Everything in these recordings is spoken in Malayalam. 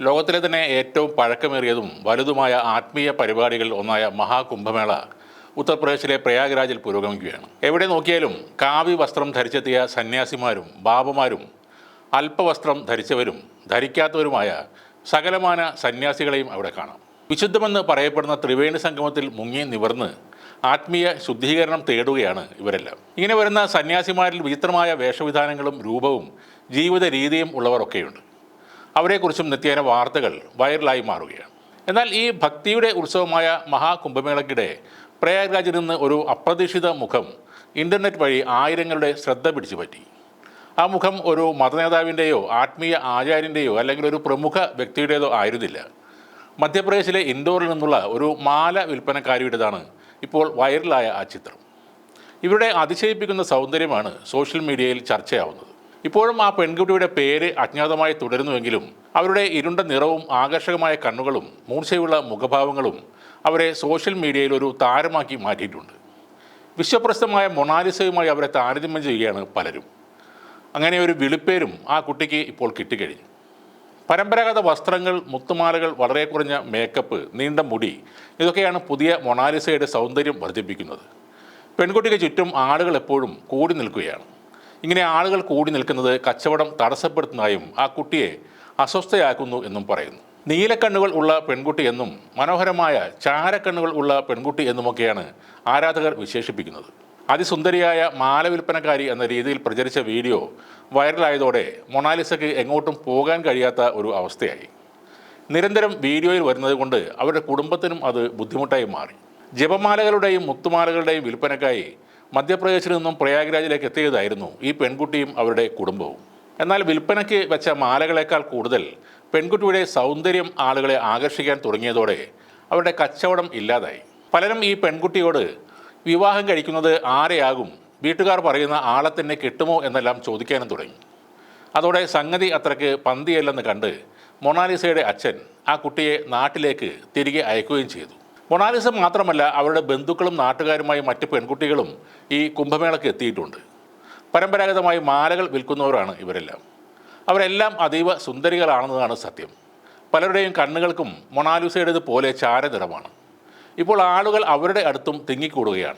ലോകത്തിലെ തന്നെ ഏറ്റവും പഴക്കമേറിയതും വലുതുമായ ആത്മീയ പരിപാടികളിൽ ഒന്നായ മഹാകുംഭമേള ഉത്തർപ്രദേശിലെ പ്രയാഗ്രാജിൽ പുരോഗമിക്കുകയാണ്. എവിടെ നോക്കിയാലും കാവി വസ്ത്രം ധരിച്ചെത്തിയ സന്യാസിമാരും ബാബമാരും അല്പവസ്ത്രം ധരിച്ചവരും ധരിക്കാത്തവരുമായ സകലമാന സന്യാസികളെയും അവിടെ കാണാം. വിശുദ്ധമെന്ന് പറയപ്പെടുന്ന ത്രിവേണി സംഗമത്തിൽ മുങ്ങി നിവർന്ന് ആത്മീയ ശുദ്ധീകരണം തേടുകയാണ് ഇവരെല്ലാം. ഇങ്ങനെ വരുന്ന സന്യാസിമാരിൽ വിചിത്രമായ വേഷവിധാനങ്ങളും രൂപവും ജീവിത രീതിയും ഉള്ളവരൊക്കെയുണ്ട്. അവരെക്കുറിച്ചും നിത്യേന വാർത്തകൾ വൈറലായി മാറുകയാണ്. എന്നാൽ ഈ ഭക്തിയുടെ ഉത്സവമായ മഹാകുംഭമേളയ്ക്കിടെ പ്രയാഗ്രാജിൽ നിന്ന് ഒരു അപ്രതീക്ഷിത മുഖം ഇന്റർനെറ്റ് വഴി ആയിരങ്ങളുടെ ശ്രദ്ധ പിടിച്ചു പറ്റി ആ മുഖം ഒരു മതനേതാവിന്റെയോ ആത്മീയ ആചാര്യന്റെയോ അല്ലെങ്കിൽ ഒരു പ്രമുഖ വ്യക്തിയുടേതോ ആയിരുന്നില്ല. മധ്യപ്രദേശിലെ ഇൻഡോറിൽ നിന്നുള്ള ഒരു മാല വിൽപ്പനക്കാരിയുടേതാണ് ഇപ്പോൾ വൈറലായ ആ ചിത്രം. ഇവരുടെ അതിശയിപ്പിക്കുന്ന സൗന്ദര്യമാണ് സോഷ്യൽ മീഡിയയിൽ ചർച്ചയാവുന്നത്. ഇപ്പോഴും ആ പെൺകുട്ടിയുടെ പേര് അജ്ഞാതമായി തുടരുന്നുവെങ്കിലും അവരുടെ ഇരുണ്ട നിറവും ആകർഷകമായ കണ്ണുകളും മൂർച്ചയുള്ള മുഖഭാവങ്ങളും അവരെ സോഷ്യൽ മീഡിയയിൽ ഒരു താരമാക്കി മാറ്റിയിട്ടുണ്ട്. വിശ്വപ്രസിദ്ധമായ മൊണാലിസയുമായി അവരെ താരതമ്യം ചെയ്യുകയാണ് പലരും. അങ്ങനെ ഒരു വിളിപ്പേരും ആ കുട്ടിക്ക് ഇപ്പോൾ കിട്ടിക്കഴിഞ്ഞു. പരമ്പരാഗത വസ്ത്രങ്ങൾ മുത്തുമാലകൾ വളരെ കുറഞ്ഞ മേക്കപ്പ് നീണ്ട മുടി ഇതൊക്കെയാണ് പുതിയ മൊണാലിസയുടെ സൗന്ദര്യം വർദ്ധിപ്പിക്കുന്നത്. പെൺകുട്ടിക്ക് ചുറ്റും ആളുകൾ എപ്പോഴും കൂടി നിൽക്കുകയാണ്. ഇങ്ങനെ ആളുകൾ കൂടി നിൽക്കുന്നത് കച്ചവടം തടസ്സപ്പെടുത്തുന്നതായും ആ കുട്ടിയെ അസ്വസ്ഥയാക്കുന്നു എന്നും പറയുന്നു. നീലക്കണ്ണുകൾ ഉള്ള പെൺകുട്ടി എന്നും മനോഹരമായ ചാരക്കണ്ണുകൾ ഉള്ള പെൺകുട്ടി എന്നുമൊക്കെയാണ് ആരാധകർ വിശേഷിപ്പിക്കുന്നത്. അതിസുന്ദരിയായ മാല വിൽപ്പനക്കാരി എന്ന രീതിയിൽ പ്രചരിച്ച വീഡിയോ വൈറലായതോടെ മൊണാലിസയ്ക്ക് എങ്ങോട്ടും പോകാൻ കഴിയാത്ത ഒരു അവസ്ഥയായി. നിരന്തരം വീഡിയോയിൽ വരുന്നത് കൊണ്ട് അവരുടെ കുടുംബത്തിനും അത് ബുദ്ധിമുട്ടായി മാറി. ജപമാലകളുടെയും മുത്തുമാലകളുടെയും വിൽപ്പനക്കായി മധ്യപ്രദേശിൽ നിന്നും പ്രയാഗ്രാജിലേക്ക് എത്തിയതായിരുന്നു ഈ പെൺകുട്ടിയും അവരുടെ കുടുംബവും. എന്നാൽ വിൽപ്പനയ്ക്ക് വെച്ച മാലകളേക്കാൾ കൂടുതൽ പെൺകുട്ടിയുടെ സൗന്ദര്യം ആളുകളെ ആകർഷിക്കാൻ തുടങ്ങിയതോടെ അവരുടെ കച്ചവടം ഇല്ലാതായി. പലരും ഈ പെൺകുട്ടിയോട് വിവാഹം കഴിക്കുന്നത് ആരെയാകും വീട്ടുകാർ പറയുന്ന ആളെ തന്നെ കിട്ടുമോ എന്നെല്ലാം ചോദിക്കാനും തുടങ്ങി. അതോടെ സംഗതി അത്രയ്ക്ക് പന്തിയല്ലെന്ന് കണ്ട് മൊണാലിസയുടെ അച്ഛൻ ആ കുട്ടിയെ നാട്ടിലേക്ക് തിരികെ അയക്കുകയും ചെയ്തു. മൊണാലിസ മാത്രമല്ല അവരുടെ ബന്ധുക്കളും നാട്ടുകാരുമായി മറ്റ് പെൺകുട്ടികളും ഈ കുംഭമേളയ്ക്ക് എത്തിയിട്ടുണ്ട്. പരമ്പരാഗതമായി മാലകൾ വിൽക്കുന്നവരാണ് ഇവരെല്ലാം. അവരെല്ലാം അതീവ സുന്ദരികളാണെന്നതാണ് സത്യം. പലരുടെയും കണ്ണുകൾക്കും മൊണാലിസയുടേത് പോലെ ചാരനിറമാണ്. ഇപ്പോൾ ആളുകൾ അവരുടെ അടുത്തും തിങ്ങിക്കൂടുകയാണ്.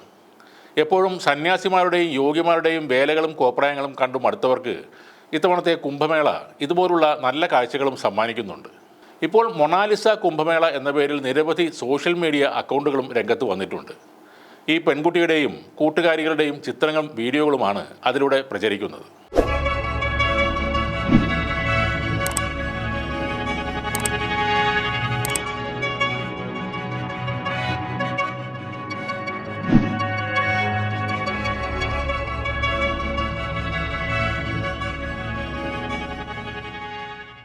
എപ്പോഴും സന്യാസിമാരുടെയും യോഗിമാരുടെയും വേലകളും കോപ്രായങ്ങളും കണ്ടും അടുത്തവർക്ക് ഇത്തവണത്തെ കുംഭമേള ഇതുപോലുള്ള നല്ല കാഴ്ചകളും സമ്മാനിക്കുന്നുണ്ട്. ഇപ്പോൾ മൊണാലിസ കുംഭമേള എന്ന പേരിൽ നിരവധി സോഷ്യൽ മീഡിയ അക്കൗണ്ടുകളും രംഗത്ത് വന്നിട്ടുണ്ട്. ഈ പെൺകുട്ടിയുടെയും കൂട്ടുകാരികളുടെയും ചിത്രങ്ങളും വീഡിയോകളുമാണ് അതിലൂടെ പ്രചരിക്കുന്നത്.